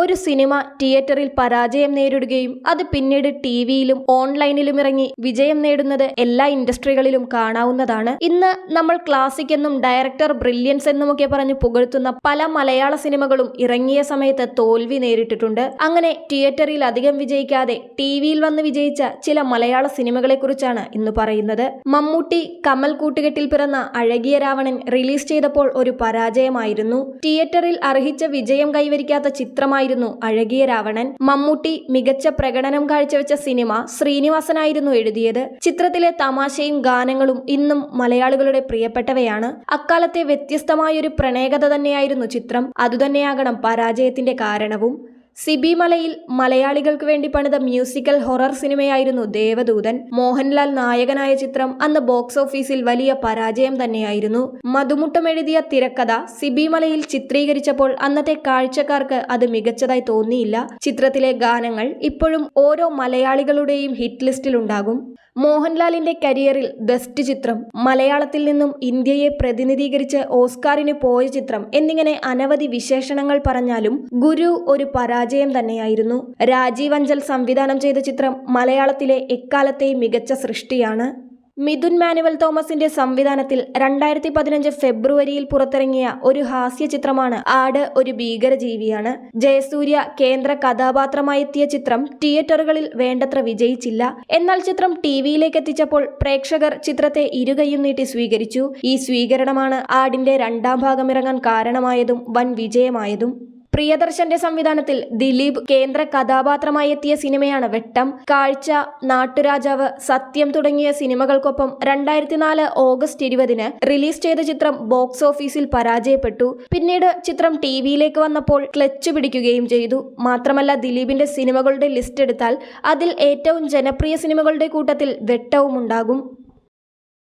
ഒരു സിനിമ തിയേറ്ററിൽ പരാജയം നേരിടുകയും അത് പിന്നീട് ടി വിയിലും ഓൺലൈനിലും ഇറങ്ങി വിജയം നേടുന്നത് എല്ലാ ഇൻഡസ്ട്രികളിലും കാണാവുന്നതാണ്. ഇന്ന് നമ്മൾ ക്ലാസിക് എന്നും ഡയറക്ടർ ബ്രില്യൻസ് എന്നുമൊക്കെ പറഞ്ഞ് പുകഴ്ത്തുന്ന പല മലയാള സിനിമകളും ഇറങ്ങിയ സമയത്ത് തോൽവി നേരിട്ടിട്ടുണ്ട്. അങ്ങനെ തിയേറ്ററിൽ അധികം വിജയിക്കാതെ ടി വിയിൽ വന്ന് വിജയിച്ച ചില മലയാള സിനിമകളെക്കുറിച്ചാണ് ഇന്ന് പറയുന്നത്. മമ്മൂട്ടി കമൽ കൂട്ടുകെട്ടിൽ പിറന്ന അഴകിയ രാവണൻ റിലീസ് ചെയ്തപ്പോൾ ഒരു പരാജയമായിരുന്നു. തിയേറ്ററിൽ അർഹിച്ച വിജയം കൈവരിക്കാത്ത ചിത്രമായിരുന്നു അഴകിയ രാവണൻ. മമ്മൂട്ടി മികച്ച പ്രകടനം കാഴ്ചവെച്ച സിനിമ ശ്രീനിവാസനായിരുന്നു എഴുതിയത്. ചിത്രത്തിലെ തമാശയും ഗാനങ്ങളും ഇന്നും മലയാളികളുടെ പ്രിയപ്പെട്ടവയാണ്. അക്കാലത്തെ വ്യത്യസ്തമായൊരു പ്രണയകഥ തന്നെയായിരുന്നു ചിത്രം. അതുതന്നെയാകണം പരാജയത്തിന്റെ കാരണവും. സിബി മലയിൽ മലയാളികൾക്ക് വേണ്ടി പണിത മ്യൂസിക്കൽ ഹൊറർ സിനിമയായിരുന്നു ദേവദൂതൻ. മോഹൻലാൽ നായകനായ ചിത്രം അന്ന് ബോക്സ് ഓഫീസിൽ വലിയ പരാജയം തന്നെയായിരുന്നു. മധുമുട്ടം എഴുതിയ തിരക്കഥ സിബി മലയിൽ ചിത്രീകരിച്ചപ്പോൾ അന്നത്തെ കാഴ്ചക്കാർക്ക് അത് മികച്ചതായി തോന്നിയില്ല. ചിത്രത്തിലെ ഗാനങ്ങൾ ഇപ്പോഴും ഓരോ മലയാളികളുടെയും ഹിറ്റ് ലിസ്റ്റിലുണ്ടാകും. മോഹൻലാലിന്റെ കരിയറിൽ ബെസ്റ്റ് ചിത്രം മലയാളത്തിൽ നിന്നും ഇന്ത്യയെ പ്രതിനിധീകരിച്ച് ഓസ്കാറിന് പോയ ചിത്രം എന്നിങ്ങനെ അനവധി വിശേഷണങ്ങൾ പറഞ്ഞാലും ഗുരു ഒരു പരാജയം തന്നെയായിരുന്നു. രാജീവ് അഞ്ചൽ സംവിധാനം ചെയ്ത ചിത്രം മലയാളത്തിലെ എക്കാലത്തെയും മികച്ച സൃഷ്ടിയാണ്. മിഥുൻ മാനുവൽ തോമസിന്റെ സംവിധാനത്തിൽ രണ്ടായിരത്തി പതിനഞ്ച് ഫെബ്രുവരിയിൽ പുറത്തിറങ്ങിയ ഒരു ഹാസ്യ ചിത്രമാണ് ആട് ഒരു ഭീകരജീവിയാണ്. ജയസൂര്യ കേന്ദ്ര കഥാപാത്രമായി എത്തിയ ചിത്രം തിയേറ്ററുകളിൽ വേണ്ടത്ര വിജയിച്ചില്ല. എന്നാൽ ചിത്രം ടിവിയിലേക്ക് എത്തിച്ചപ്പോൾ പ്രേക്ഷകർ ചിത്രത്തെ ഇരുകയും നീട്ടി സ്വീകരിച്ചു. ഈ സ്വീകരണമാണ് ആടിന്റെ രണ്ടാം ഭാഗം ഇറങ്ങാൻ കാരണമായതും വൻ വിജയമായതും. പ്രിയദർശന്റെ സംവിധാനത്തിൽ ദിലീപ് കേന്ദ്ര കഥാപാത്രമായി എത്തിയ സിനിമയാണ് വെട്ടം. കാഴ്ച നാട്ടുരാജാവ് സത്യം തുടങ്ങിയ സിനിമകൾക്കൊപ്പം രണ്ടായിരത്തി നാല് ഓഗസ്റ്റ് ഇരുപതിന് റിലീസ് ചെയ്ത ചിത്രം ബോക്സ് ഓഫീസിൽ പരാജയപ്പെട്ടു. പിന്നീട് ചിത്രം ടി വിയിലേക്ക് വന്നപ്പോൾ ക്ലച്ച് പിടിക്കുകയും ചെയ്തു. മാത്രമല്ല ദിലീപിന്റെ സിനിമകളുടെ ലിസ്റ്റ് എടുത്താൽ അതിൽ ഏറ്റവും ജനപ്രിയ സിനിമകളുടെ കൂട്ടത്തിൽ വെട്ടവും ഉണ്ടാകും.